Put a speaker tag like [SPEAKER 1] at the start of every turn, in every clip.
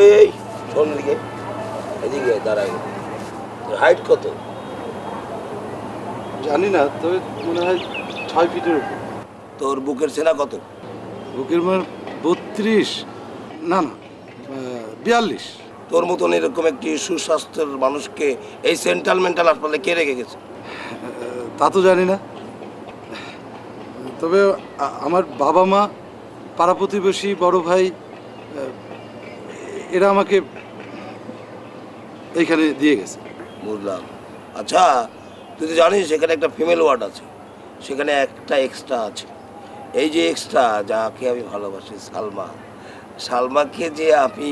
[SPEAKER 1] এই শোন এদিকে। এদিকে দাঁড়াই তোর হাইট কত?
[SPEAKER 2] জানি না তবে মনে হয় ছয় ফিটের উপর।
[SPEAKER 1] তোর বুকের সেনা কত?
[SPEAKER 2] বুকের মার বত্রিশ। না না বিয়াল্লিশ।
[SPEAKER 1] তোর মতন এরকম একটি সুস্বাস্থ্যের মানুষকে এই সেন্ট্রাল মেন্টাল হাসপাতালে কে রেখে গেছে?
[SPEAKER 2] তা তো জানি না। তবে আমার বাবা মা পাড়া প্রতিবেশী বড় ভাই এরা আমাকে এইখানে দিয়ে গেছে।
[SPEAKER 1] বুঝলাম। আচ্ছা তুই তো জানিস সেখানে একটা ফিমেল ওয়ার্ড আছে। সেখানে একটা এক্সট্রা আছে। এই যে এক্সট্রা যাকে আমি ভালোবাসি সালমা। সালমাকে যে আমি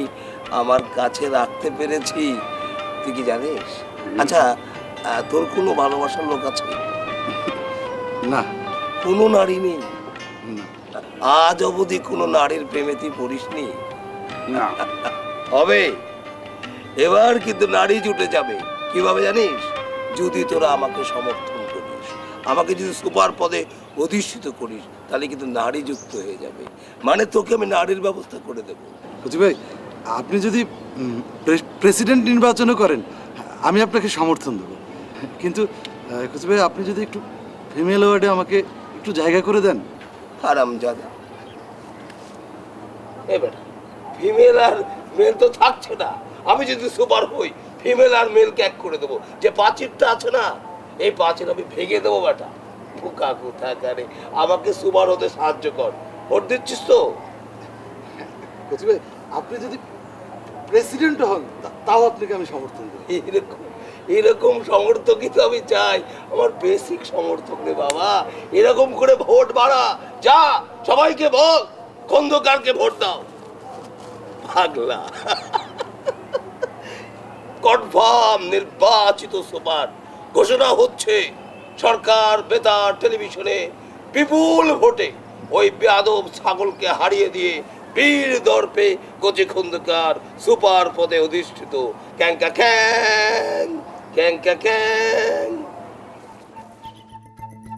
[SPEAKER 1] আমার কাছে রাখতে পেরেছি তুই কি জানিস? আচ্ছা তোর কোনো ভালোবাসার লোক আছে?
[SPEAKER 2] না।
[SPEAKER 1] কোনো নারী নেই? আজ অবধি কোনো নারীর প্রেমে তুই পড়িসনি?
[SPEAKER 2] না।
[SPEAKER 1] হবে। এবার কিন্তু নারী জুটে যাবে। কীভাবে জানিস? যদি তোরা আমাকে সমর্থন করিস আমাকে যদি সুপার পদে অধিষ্ঠিত করিস তাহলে কিন্তু নারী যুক্ত হয়ে যাবে। মানে তোকে আমি নারীর ব্যবস্থা করে দেবো।
[SPEAKER 2] কচি ভাই আপনি যদি প্রেসিডেন্ট নির্বাচনও করেন আমি আপনাকে সমর্থন দেবো। কিন্তু ভাই আপনি যদি একটু ফিমেল ওয়ার্ডে আমাকে একটু জায়গা করে দেন।
[SPEAKER 1] আরাম জাদা এবার ফিমেল আর মেল তো থাকছে না। আমি যদি সুপার হই ফিমেল আর মেল ক্যাক করে দেবো। যে পাঁচিরটা আছে না এই পাঁচির আমি ভেঙে দেবো বেটা। বোকা কোথাকারে। আমাকে সুপার হতে সাহায্য কর। ভোট দিচ্ছিস তো?
[SPEAKER 2] আপনি যদি প্রেসিডেন্ট হন তাও আপনাকে আমি সমর্থন দেবো।
[SPEAKER 1] এরকম এরকম সমর্থকই তো আমি চাই। আমার বেসিক সমর্থক রে বাবা। এরকম করে ভোট বাড়া। যা সবাইকে বল। খন্দকারকে ভোট দাও। পাগলা। কনফার্ম নির্বাচিত সুপার ঘোষণা হচ্ছে, সরকার বেতার টেলিভিশনে বিপুল ভোটে ওই বেয়াদব ছাগলকে হারিয়ে দিয়ে বীর দর্পে কচি খন্দকার সুপার পদে অধিষ্ঠিত ক্যাঙ্কা ক্যাং ক্যাঙ্কা ক্যাং।